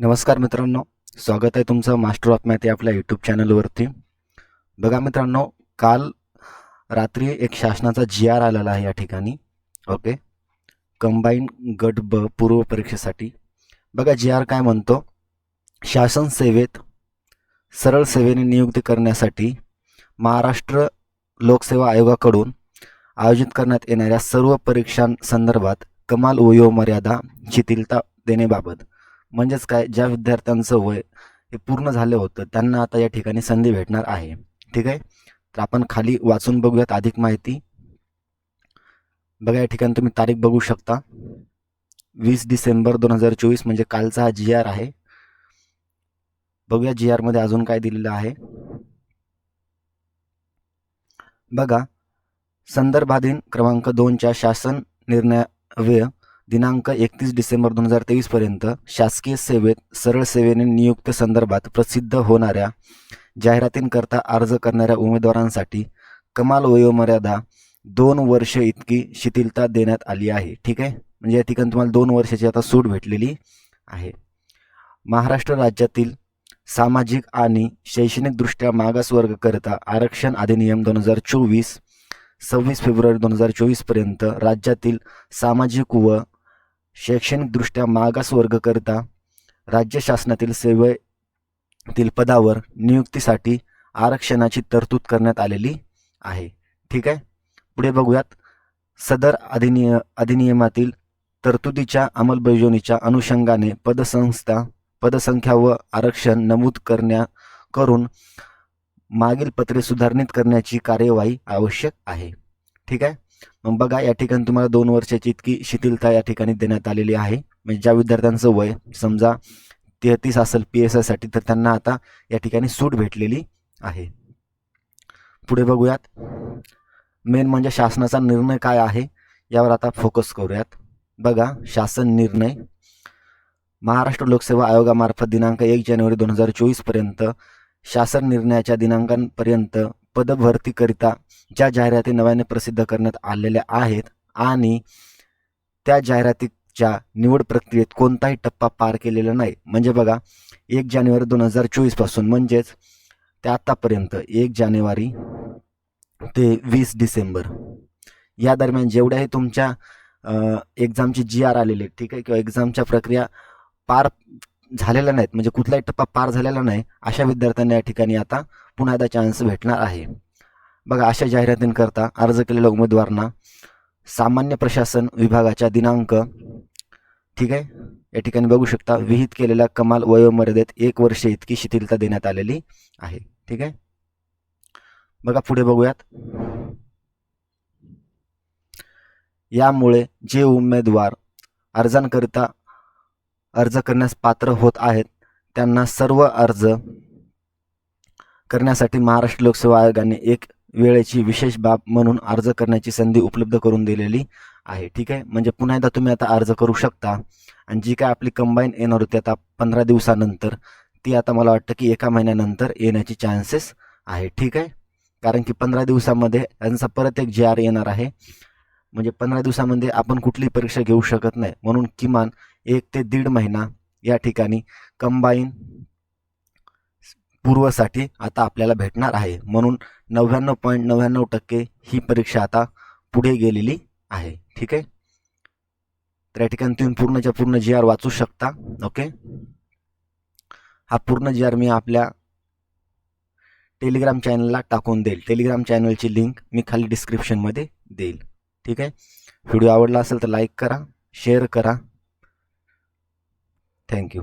नमस्कार मित्रांनो स्वागत आहे तुमचं मास्टर ऑफ मॅथ आपल्या यूट्यूब चॅनलवरती बघा मित्रांनो काल रात्री एक शासनाचा जी आर आलेला आहे या ठिकाणी ओके? कंबाईन गट ब पूर्व परीक्षेसाठी. बघा जी आर काय म्हणतो? शासन सेवेत सरळ सेवेने नियुक्ती करण्यासाठी महाराष्ट्र लोकसेवा आयोगाकडून आयोजित करण्यात येणाऱ्या सर्व परीक्षांसंदर्भात कमाल वयोमर्यादा शिथिलता देण्याबाबत. म्हणजेच काय ज्या विद्यार्थ्यांचं वय हे पूर्ण झालं होतं त्यांना आता या ठिकाणी संधी भेटणार आहे. ठीक आहे? तर आपण खाली वाचून बघूयात अधिक माहिती. बघा या ठिकाणी तुम्ही तारीख बघू शकता. वीस डिसेंबर दोन हजार चोवीस म्हणजे कालचा हा जी आर आहे. बघूया जी आरमध्ये अजून काय दिलेलं आहे. बघा संदर्भाधीन क्रमांक दोनच्या शासन निर्णय दिनांक एकतीस डिसेंबर दोन हजार तेवीसपर्यंत शासकीय सेवेत सरळ सेवेने नियुक्त संदर्भात प्रसिद्ध होणाऱ्या जाहिरातींकरता अर्ज करणाऱ्या उमेदवारांसाठी कमाल वयोमर्यादा दोन वर्ष इतकी शिथिलता देण्यात आली आहे. ठीक आहे? म्हणजे या ठिकाणी तुम्हाला दोन वर्षाची आता सूट भेटलेली आहे. महाराष्ट्र राज्यातील सामाजिक आणि शैक्षणिकदृष्ट्या मागासवर्गकरिता आरक्षण अधिनियम दोन हजार चोवीस सव्वीस फेब्रुवारी दोन हजार चोवीसपर्यंत राज्यातील सामाजिक व शैक्षणिकदृष्ट्या मागास वर्गकरिता राज्य शासनातील सेवेतील पदावर नियुक्तीसाठी आरक्षणाची तरतूद करण्यात आलेली आहे. ठीक आहे? पुढे बघूयात. सदर अधिनिय अधिनियमातील तरतुदीच्या अंमलबजावणीच्या अनुषंगाने पदसंस्था पदसंख्या व आरक्षण नमूद करण्या करून मागील पत्रे सुधारणित करण्याची कार्यवाही आवश्यक आहे. ठीक आहे? मग बघा या ठिकाणी तुम्हाला दोन वर्षाची इतकी शिथिलता या ठिकाणी देण्यात आलेली आहे. म्हणजे ज्या विद्यार्थ्यांचं वय समजा तेहतीस असेल पी एस आयसाठी तर त्यांना आता या ठिकाणी सूट भेटलेली आहे. पुढे बघूयात. मेन म्हणजे शासनाचा निर्णय काय आहे यावर आता फोकस करूयात. बघा शासन निर्णय. महाराष्ट्र लोकसेवा आयोगामार्फत दिनांक एक जानेवारी दोन हजार चोवीसपर्यंत शासन निर्णयाच्या दिनांकांपर्यंत पदभरतीकरिता ज्या जाहिराती नव्याने प्रसिद्ध करण्यात आलेल्या आहेत आणि त्या जाहिरातीच्या निवड प्रक्रियेत कोणताही टप्पा पार केलेला नाही. म्हणजे बघा एक जानेवारी दोन हजार चोवीसपासून म्हणजेच ते आत्तापर्यंत एक जानेवारी ते वीस डिसेंबर. या दरम्यान जेवढ्याही तुमच्या एक्झामची जी आर आलेली ठीक आहे किंवा एक्झामच्या प्रक्रिया पार झालेल्या नाहीत म्हणजे कुठलाही टप्पा पार झालेला नाही अशा विद्यार्थ्यांना या ठिकाणी आता पुन्हा एकदा चान्स भेटणार आहे. बघा अशा जाहिरातींकरता अर्ज केलेल्या उमेदवारांना सामान्य प्रशासन विभागाच्या दिनांक ठीक आहे? या ठिकाणी बघू शकता विहित केलेल्या कमाल वयोमर्यादेत एक वर्ष इतकी शिथिलता देण्यात आलेली आहे ठीक आहे? बघा पुढे बघूयात. यामुळे जे उमेदवार अर्जांकरिता अर्ज करण्यास पात्र होत आहेत त्यांना सर्व अर्ज करण्यासाठी महाराष्ट्र लोकसेवा आयोगाने एक वेळेची विशेष बाब म्हणून अर्ज करण्याची संधी उपलब्ध करून दिलेली आहे. ठीक आहे? म्हणजे पुन्हा एकदा तुम्ही आता अर्ज करू शकता. आणि जी काय आपली कंबाईन येणार होती आता पंधरा दिवसानंतर ती आता मला वाटतं की एका महिन्यानंतर येण्याची चान्सेस आहे. ठीक आहे? कारण की पंधरा दिवसामध्ये यांचा परत एक जे आर येणार आहे. म्हणजे पंधरा दिवसामध्ये आपण कुठलीही परीक्षा घेऊ शकत नाही. म्हणून किमान एक ते दीड महिना या ठिकाणी कंबाईन पूर्वसाठी आता आपल्याला भेटणार आहे. म्हणून नव्याण्णव पॉईंट नव्याण्णव टक्के ही परीक्षा आता पुढे गेलेली आहे. ठीक आहे? तर या ठिकाणी तुम्ही पूर्णच्या पूर्ण जी आर वाचू शकता. ओके हा पूर्ण जी आर मी आपल्या टेलिग्राम चॅनलला टाकून देईल. टेलिग्राम चॅनलची लिंक मी खाली डिस्क्रिप्शनमध्ये देईल. ठीक आहे? व्हिडिओ आवडला असेल तर लाईक करा शेअर करा. थँक्यू